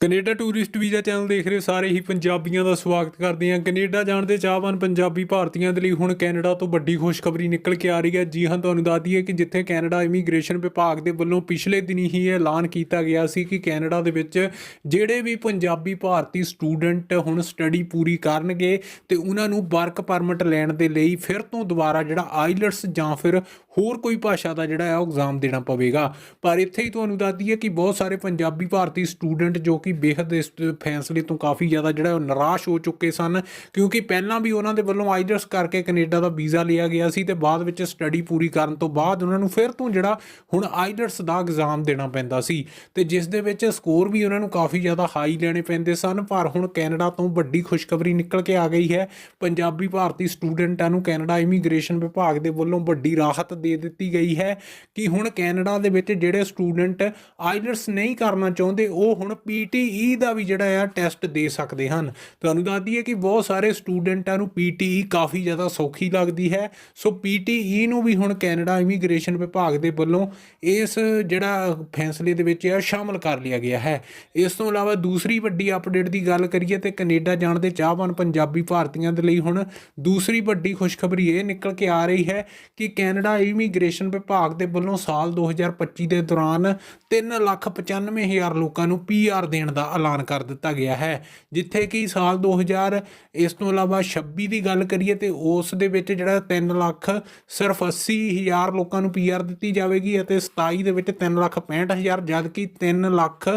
Canada tourist visa channel ਦੇਖ ਰਹੇ ਸਾਰੇ ਹੀ ਪੰਜਾਬੀਆਂ ਦਾ ਸਵਾਗਤ ਕਰਦੇ ਹਾਂ। ਕੈਨੇਡਾ ਜਾਣ ਦੇ ਚਾਹਵਾਨ ਪੰਜਾਬੀ ਭਾਰਤੀਆਂ ਦੇ ਲਈ ਹੁਣ ਕੈਨੇਡਾ ਤੋਂ ਵੱਡੀ ਖੁਸ਼ਖਬਰੀ ਨਿਕਲ ਕੇ ਆ ਰਹੀ ਹੈ। ਜੀ ਹਾਂ, ਤੁਹਾਨੂੰ ਦੱਸਦੀ ਹੈ ਕਿ ਜਿੱਥੇ ਕੈਨੇਡਾ ਇਮੀਗ੍ਰੇਸ਼ਨ ਵਿਭਾਗ ਦੇ ਵੱਲੋਂ ਪਿਛਲੇ ਦਿਨੀ ਹੀ ਇਹ ਐਲਾਨ ਕੀਤਾ ਗਿਆ ਸੀ ਕਿ ਕੈਨੇਡਾ ਦੇ ਵਿੱਚ ਜਿਹੜੇ ਵੀ ਪੰਜਾਬੀ ਭਾਰਤੀ ਸਟੂਡੈਂਟ ਹੁਣ ਸਟੱਡੀ ਪੂਰੀ ਕਰਨਗੇ ਤੇ ਉਹਨਾਂ ਨੂੰ ਵਰਕ ਪਰਮਿਟ ਲੈਣ ਦੇ ਲਈ ਫਿਰ ਤੋਂ ਦੁਬਾਰਾ ਜਿਹੜਾ ਆਈਲਟਸ ਜਾਂ ਫਿਰ ਹੋਰ ਕੋਈ ਭਾਸ਼ਾ ਦਾ ਜਿਹੜਾ ਹੈ ਉਹ ਐਗਜ਼ਾਮ ਦੇਣਾ ਪਵੇਗਾ। ਪਰ ਇੱਥੇ ਹੀ ਤੁਹਾਨੂੰ ਦੱਸਦੀ ਹੈ ਕਿ ਬਹੁਤ ਸਾਰੇ ਪੰਜਾਬੀ ਭਾਰਤੀ ਸਟੂਡੈਂਟ ਜੋ ਕਿ ਬੇਹੱਦ ਇਸ ਫੈਸਲੇ ਤੋਂ ਕਾਫੀ ਜ਼ਿਆਦਾ ਜਿਹੜਾ ਉਹ ਨਿਰਾਸ਼ ਹੋ ਚੁੱਕੇ ਸਨ, ਕਿਉਂਕਿ ਪਹਿਲਾਂ ਵੀ ਉਹਨਾਂ ਦੇ ਵੱਲੋਂ ਆਈਲਟਸ ਕਰਕੇ ਕੈਨੇਡਾ ਦਾ ਵੀਜ਼ਾ ਲਿਆ ਗਿਆ ਸੀ ਤੇ ਬਾਅਦ ਵਿੱਚ ਸਟੱਡੀ ਪੂਰੀ ਕਰਨ ਤੋਂ ਬਾਅਦ ਉਹਨਾਂ ਨੂੰ ਫਿਰ ਤੋਂ ਜਿਹੜਾ ਹੁਣ ਆਈਲਟਸ ਦਾ ਐਗਜ਼ਾਮ ਦੇਣਾ ਪੈਂਦਾ ਸੀ ਤੇ ਜਿਸ ਦੇ ਵਿੱਚ ਸਕੋਰ ਵੀ ਉਹਨਾਂ ਨੂੰ ਕਾਫੀ ਜ਼ਿਆਦਾ ਹਾਈ ਲੈਣੇ ਪੈਂਦੇ ਸਨ, ਪਰ ਹੁਣ ਕੈਨੇਡਾ ਤੋਂ ਵੱਡੀ ਖੁਸ਼ਖਬਰੀ ਨਿਕਲ ਕੇ ਆ ਗਈ ਹੈ। ਪੰਜਾਬੀ ਭਾਰਤੀ ਸਟੂਡੈਂਟਾਂ ਨੂੰ ਕੈਨੇਡਾ ਇਮੀਗ੍ਰੇਸ਼ਨ ਵਿਭਾਗ ਦੇ ਵੱਲੋਂ ਵੱਡੀ ਰਾਹਤ ਦੇ ਦਿੱਤੀ ਗਈ ਹੈ ਕਿ ਹੁਣ ਕੈਨੇਡਾ ਦੇ ਵਿੱਚ ਜਿਹੜੇ ਸਟੂਡੈਂਟ ਆਈਲਟਸ ਨਹੀਂ ਕਰਨਾ ਚਾਹੁੰਦੇ, ਉਹ ਹੁਣ ਪੀਟੀਈ ਦਾ ਵੀ ਜਿਹੜਾ ਆ ਟੈਸਟ ਦੇ ਸਕਦੇ ਹਨ। ਤੁਹਾਨੂੰ ਦੱਸ ਦਈਏ ਕਿ ਬਹੁਤ ਸਾਰੇ ਸਟੂਡੈਂਟਾਂ ਨੂੰ ਪੀਟੀਈ ਕਾਫੀ ਜ਼ਿਆਦਾ ਸੌਖੀ ਲੱਗਦੀ ਹੈ। ਸੋ ਪੀਟੀਈ ਨੂੰ ਵੀ ਹੁਣ ਕੈਨੇਡਾ ਇਮੀਗ੍ਰੇਸ਼ਨ ਵਿਭਾਗ ਦੇ ਵੱਲੋਂ ਇਸ ਜਿਹੜਾ ਫੈਸਲੇ ਦੇ ਵਿੱਚ ਆ ਸ਼ਾਮਲ ਕਰ ਲਿਆ ਗਿਆ ਹੈ। ਇਸ ਤੋਂ ਇਲਾਵਾ ਦੂਸਰੀ ਵੱਡੀ ਅਪਡੇਟ ਦੀ ਗੱਲ ਕਰੀਏ ਤੇ ਕੈਨੇਡਾ ਜਾਣ ਦੇ ਚਾਹਵਾਨ ਪੰਜਾਬੀ ਭਾਰਤੀਆਂ ਦੇ ਲਈ ਹੁਣ ਦੂਸਰੀ ਵੱਡੀ ਖੁਸ਼ਖਬਰੀ ਇਹ ਨਿਕਲ ਕੇ ਆ ਰਹੀ ਹੈ ਕਿ ਕੈਨੇਡਾ ਇਮੀਗ੍ਰੇਸ਼ਨ ਵਿਭਾਗ ਦੇ ਵੱਲੋਂ ਸਾਲ 2025 ਦੇ ਦੌਰਾਨ 395000 ਲੋਕਾਂ ਨੂੰ ਪੀਆਰ ਦੇਣ ਦਾ ਐਲਾਨ ਕਰ ਦਿੱਤਾ ਗਿਆ ਹੈ, ਜਿੱਥੇ ਕਿ ਸਾਲ 2000 ਇਸ ਤੋਂ ਇਲਾਵਾ 26 ਦੀ ਗੱਲ ਕਰੀਏ ਤੇ ਉਸ ਦੇ ਵਿੱਚ ਜਿਹੜਾ 3 ਲੱਖ ਸਿਰਫ 80000 ਲੋਕਾਂ ਨੂੰ ਪੀਆਰ ਦਿੱਤੀ ਜਾਵੇਗੀ ਅਤੇ 27 ਦੇ ਵਿੱਚ 3 ਲੱਖ 65000 ਜਦਕਿ 3 ਲੱਖ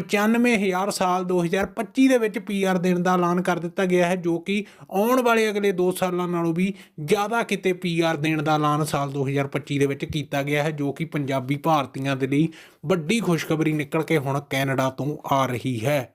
95000 ਸਾਲ 2025 ਦੇ ਵਿੱਚ ਪੀਆਰ ਦੇਣ ਦਾ ਐਲਾਨ ਕਰ ਦਿੱਤਾ ਗਿਆ ਹੈ, ਜੋ ਕਿ ਆਉਣ ਵਾਲੇ ਅਗਲੇ 2 ਸਾਲਾਂ ਨਾਲੋਂ ਵੀ ਜ਼ਿਆਦਾ ਕਿਤੇ ਪੀਆਰ ਦੇਣ ਦਾ ਐਲਾਨ ਸਾਲ 2025 ਦੇ ਵਿੱਚ ਕੀਤਾ ਗਿਆ ਹੈ, ਜੋ ਕਿ ਪੰਜਾਬੀ ਭਾਰਤੀਆਂ ਦੇ ਲਈ ਵੱਡੀ ਖੁਸ਼ਖਬਰੀ ਨਿਕਲ ਕੇ ਹੁਣ ਕੈਨੇਡਾ ਤੋਂ ਆ ਰਹੀ ਹੈ।